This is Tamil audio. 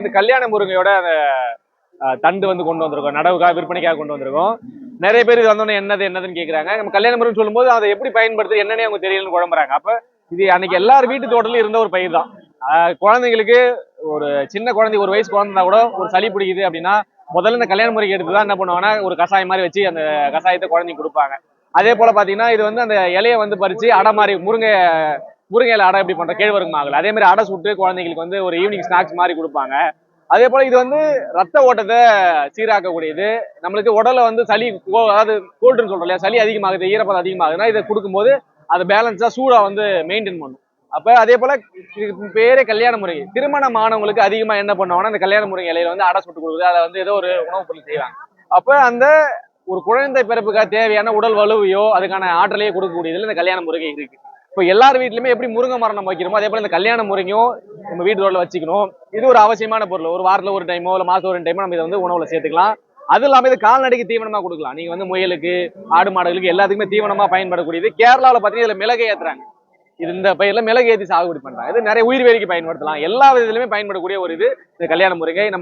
இந்த கல்யாண முருங்கையோட அந்த தண்டு வந்து கொண்டு வந்திருக்கோம். நடவுக்காக விற்பனைக்காக கொண்டு வந்திருக்கோம். நிறைய பேர் இது வந்தோடனே என்னது என்னதுன்னு கேட்குறாங்க நம்ம கல்யாண முருகன் சொல்லும்போது அதை எப்படி பயன்படுத்து என்னன்னே அவங்க தெரியலன்னு குழம்புறாங்க. அப்போ இது அன்னைக்கு எல்லார் வீட்டு தோட்டத்திலும் இருந்த ஒரு பயிர் தான். குழந்தைங்களுக்கு ஒரு சின்ன குழந்தை ஒரு வயசு குழந்தா கூட ஒரு சளி பிடிக்குது அப்படின்னா முதல்ல இந்த கல்யாண முறைக்கு எடுத்து தான் என்ன பண்ணுவாங்கன்னா ஒரு கஷாயம் மாதிரி வச்சு அந்த கஷாயத்தை குழந்தைக்கு கொடுப்பாங்க. அதே போல் பார்த்தீங்கன்னா இது வந்து அந்த இலையை வந்து பறித்து அடை மாதிரி முருங்கை முருங்கையில் அடை எப்படி பண்ற கேழ்வரகு மாவுல. அதே மாதிரி அடை சுட்டு குழந்தைங்களுக்கு வந்து ஒரு ஈவினிங் ஸ்நாக்ஸ் மாதிரி கொடுப்பாங்க. அதே போல இது வந்து ரத்த ஓட்டத்தை சீராக்கக்கூடியது. நம்மளுக்கு உடலை வந்து சளி கோ- அதாவது கோல்டுன்னு சொல்றோம் இல்லையா சளி அதிகமாகுது ஈரப்பதம் அதிகமாகுதுன்னா இதை கொடுக்கும்போது அதை பேலன்ஸா சூடா வந்து மெயின்டைன் பண்ணும். அப்ப அதே போல பேரே கல்யாண முறை. திருமணம் ஆனவங்களுக்கு அதிகமா என்ன பண்ணுவாங்கன்னா அந்த கல்யாண முறை இலையில வந்து அடை சுட்டு கொடுக்குது அதை வந்து ஏதோ ஒரு உணவுப் பொருள் செய்வாங்க. அப்ப அந்த ஒரு குழந்தை பிறப்புக்காக தேவையான உடல் வலுவையோ அதுக்கான ஆற்றலையோ கொடுக்கக்கூடியதுல இந்த கல்யாண முருகை இருக்கு. இப்போ எல்லார் வீட்லயுமே எப்படி முருங்கை மரம் நம்ம வைக்கிறோமோ அதே போல இந்த கல்யாண முருங்கையும் நம்ம வீட்டு ரோட்ல வச்சுக்கணும். இது ஒரு அவசியமான பொருள். ஒரு வாரத்துல ஒரு டைமோ இல்ல மாசம் ஒரு டைமோ நம்ம இதை வந்து உணவுல சேர்த்துக்கலாம். அது இல்லாம இது கால்நடைக்கு தீவனமா கொடுக்கலாம். நீங்க வந்து முயலுக்கு ஆடு மாடுகளுக்கு எல்லாத்துக்குமே தீவனமா பயன்படக்கூடியது. கேரளாவில் பாத்தீங்கன்னா இதுல மிளகு ஏத்துறாங்க. இது இந்த பயிரில் மிளகு ஏத்தி சாகுபடி பண்றாங்க. இது நிறைய உயிர் வேலைக்கு பயன்படுத்தலாம். எல்லா விதத்திலுமே பயன்படக்கூடிய ஒரு இது. இந்த கல்யாண முருங்கை நம்ம